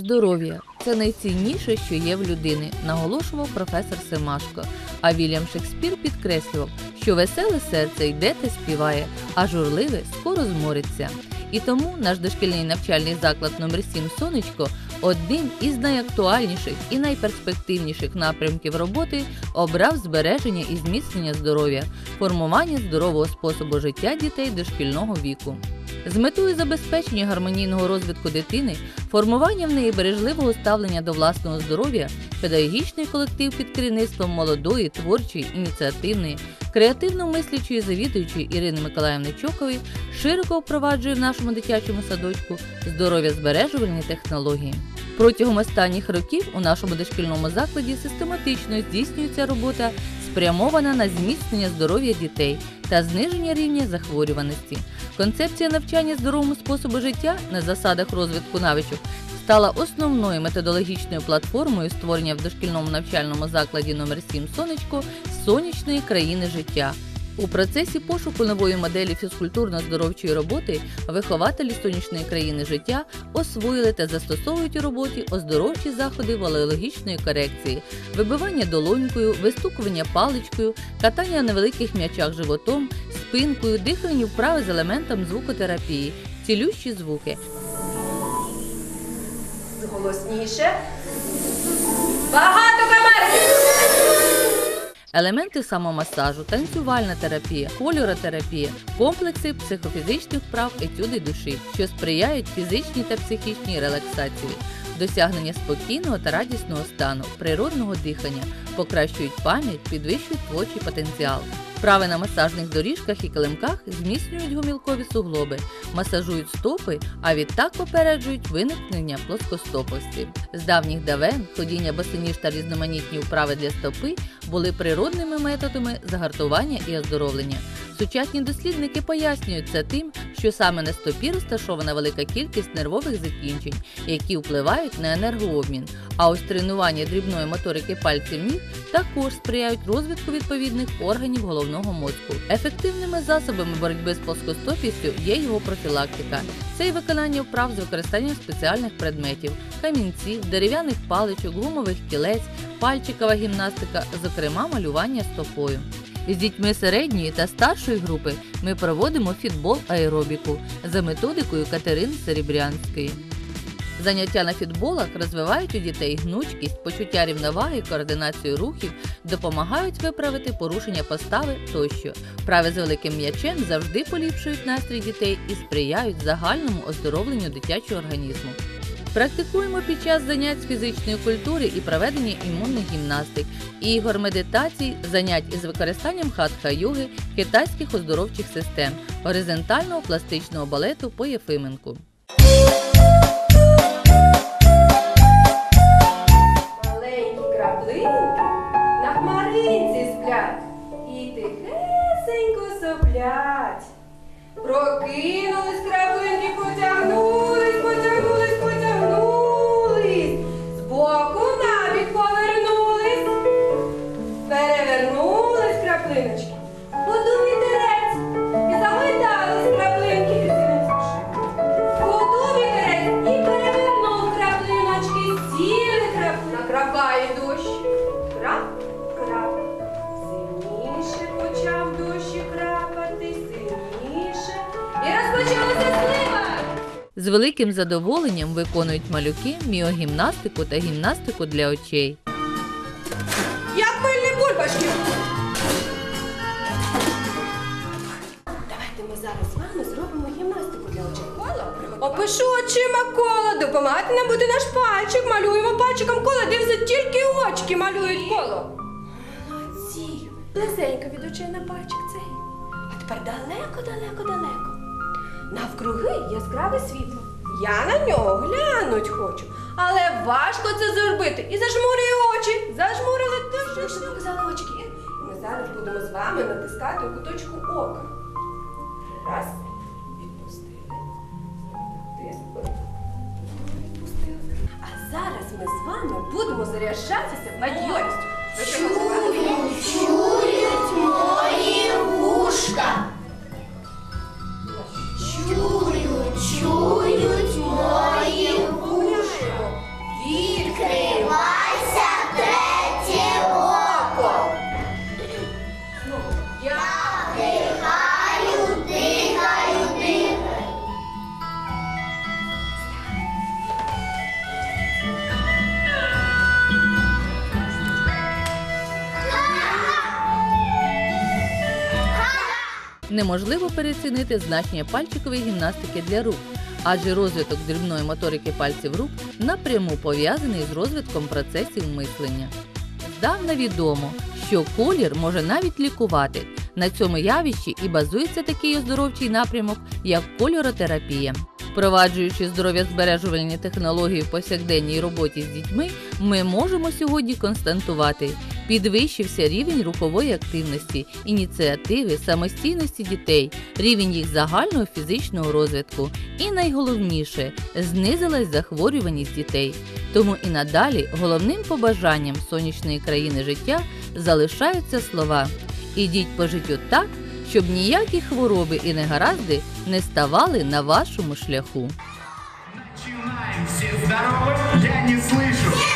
Здоров'я це найцінніше, що є в людини, наголошував професор Семашко. А Вільям Шекспір підкреслював, що веселе серце йде та співає, а журливе скоро змориться. І тому наш дошкільний навчальний заклад номер 7 Сонечко одним із найактуальніших і найперспективніших напрямків роботи обрав збереження і зміцнення здоров'я, формування здорового способу життя дітей дошкільного віку. З метою забезпечення гармонійного розвитку дитини, формування в неї бережливого ставлення до власного здоров'я, педагогічний колектив під керівництвом молодої, творчої, ініціативної, креативно мислячої завідуючої Ірини Миколаївни Чокової широко впроваджує в нашому дитячому садочку здоров'я збережувальні технології. Протягом останніх років у нашому дошкільному закладі систематично здійснюється робота, спрямована на зміцнення здоров'я дітей та зниження рівня захворюваності. Концепція навчання здоровому способу життя на засадах розвитку навичок стала основною методологічною платформою створення в дошкільному навчальному закладі номер 7 Сонечко сонячної країни життя. У процесі пошуку нової моделі фізкультурно-здоровчої роботи вихователі сонячної країни життя освоїли та застосовують у роботі оздоровчі заходи валеологічної корекції, вибивання долонькою, вистукування паличкою, катання на великих м'ячах животом, спинкою, дихальні вправи з елементом звукотерапії, цілющі звуки. Голосніше. Багато! Елементи самомасажу, танцювальна терапія, кольоротерапія, комплекси психофізичних вправ етюди душі, що сприяють фізичній та психічній релаксації, досягнення спокійного та радісного стану, природного дихання, покращують пам'ять, підвищують творчий потенціал. Вправи на масажних доріжках і килимках зміцнюють гомілкові суглоби, масажують стопи, а відтак попереджують виникнення плоскостопості. З давніх давен ходіння босоніж та різноманітні вправи для стопи були природними методами загартування і оздоровлення. Сучасні дослідники пояснюють це тим, що саме на стопі розташована велика кількість нервових закінчень, які впливають на енергообмін. А ось тренування дрібної моторики пальців ніг також сприяють розвитку відповідних органів головного мозку. Ефективними засобами боротьби з плоскостопістю є його профілактика. Це і виконання вправ з використанням спеціальних предметів, камінців, дерев'яних паличок, гумових кілець, пальчикова гімнастика, зокрема малювання стопою. З дітьми середньої та старшої групи ми проводимо фітбол аеробіку за методикою Катерини Серебрянської. Заняття на фітболах розвивають у дітей гнучкість, почуття рівноваги, координацію рухів, допомагають виправити порушення постави тощо. Вправи з великим м'ячем завжди поліпшують настрій дітей і сприяють загальному оздоровленню дитячого організму. Практикуємо під час занять з фізичної культури і проведення імунних гімнастик, ігор медитацій, занять із використанням хатха-йоги, китайських оздоровчих систем, горизонтального пластичного балету по Єфименку. Маленькі краплинки на хмаринці сплять і тихесенько соплять. Прокинулись краплинки, потягнулись, краплиночки. Подув вітерець і загойдались краплинки. Подув вітерець і перевернув краплиночки, сіли крап... накрапає дощ. Крап, крап. Сильніше почав дощі крапати, сильніше. І розпочалася слива. З великим задоволенням виконують малюки міогімнастику та гімнастику для очей. Як мильні бульбашки. Опишу очима коло. Допомагати нам буде наш пальчик. Малюємо пальчиком коло. Дивіться, тільки очки малюють коло. Молодці. Близенько від очей на пальчик цей. А тепер далеко, далеко, далеко. Навкруги яскраве світло. Я на нього глянуть хочу. Але важко це зробити. І зажмурюю очі. Зажмурили очки. І ми зараз будемо з вами натискати у куточку ока. Будемо заряджатися бадьорістю. Неможливо переоцінити значення пальчикової гімнастики для рук, адже розвиток дрібної моторики пальців рук напряму пов'язаний з розвитком процесів мислення. Здавна відомо, що колір може навіть лікувати. На цьому явищі і базується такий оздоровчий напрямок, як кольоротерапія. Впроваджуючи здоров'язбережувальні технології в повсякденній роботі з дітьми, ми можемо сьогодні констатувати, підвищився рівень рухової активності, ініціативи, самостійності дітей, рівень їх загального фізичного розвитку і найголовніше знизилась захворюваність дітей. Тому і надалі головним побажанням сонячної країни життя залишаються слова: ідіть по життю так, щоб ніякі хвороби і негаразди не ставали на вашому шляху. Все здоровы, я не слышу